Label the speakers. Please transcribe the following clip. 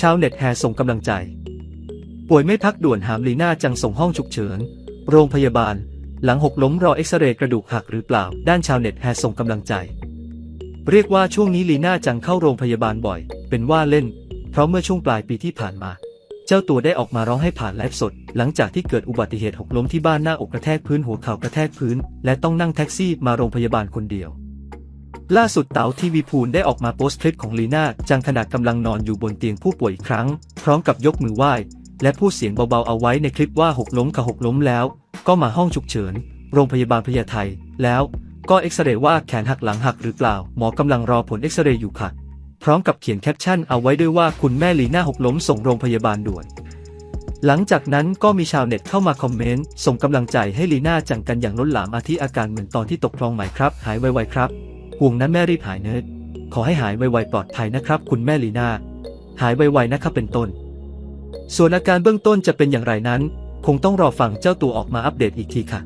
Speaker 1: ชาวเน็ตแห่ส่งกำลังใจ ป่วยไม่พักด่วนหามลีน่าจังส่งห้องฉุกเฉิน โรงพยาบาล หลังหกล้มรอเอ็กซเรย์กระดูกหักหรือเปล่า ด้านชาวเน็ตแห่ส่งกำลังใจ เรียกว่าช่วงนี้ลีน่าจังเข้าโรงพยาบาลบ่อย เป็นว่าเล่น เพราะเมื่อช่วงปลายปีที่ผ่านมา เจ้าตัวได้ออกมาร้องให้ผ่านไลฟ์สด หลังจากที่เกิดอุบัติเหตุหกล้มที่บ้านหน้าอกกระแทกพื้นหัวเข่ากระแทกพื้น และต้องนั่งแท็กซี่มาโรงพยาบาลคนเดียว ล่าสุดเต๋าทีวีพูลได้ออกมาโพสต์คลิปของลีน่าจังขณะกำลังนอนอยู่บนเตียงผู้ป่วยอีกครั้ง พร้อมกับยกมือไหว้ และพูดเสียงเบาๆเอาไว้ในคลิปว่าหกล้มกับหกล้มแล้ว ก็มาห้องฉุกเฉิน โรงพยาบาลพญาไทแล้วก็เอ็กซเรย์ว่าแขนหักหลังหักหรือเปล่า หมอกำลังรอผลเอ็กซเรย์อยู่ค่ะ พร้อมกับเขียนแคปชั่นเอาไว้ด้วยว่าคุณแม่ลีน่าหกล้มส่งโรงพยาบาลด่วน หลังจากนั้นก็มีชาวเน็ตเข้ามาคอมเมนต์ส่งกำลังใจให้ลีน่าจังกันอย่างล้นหลามอาทิอาการเหมือนตอนที่ตกคลองไหมครับ หายไวๆครับ ห่วงนั้นแม่รีบหายเนิร์ดขอให้หายไวๆปลอดภัยนะครับ คุณแม่ลีนาหายไวๆนะครับเป็นต้น ส่วนอาการเบื้องต้นจะเป็นอย่างไรนั้น คงต้องรอฟังเจ้าตัวออกมาอัปเดตอีกทีค่ะ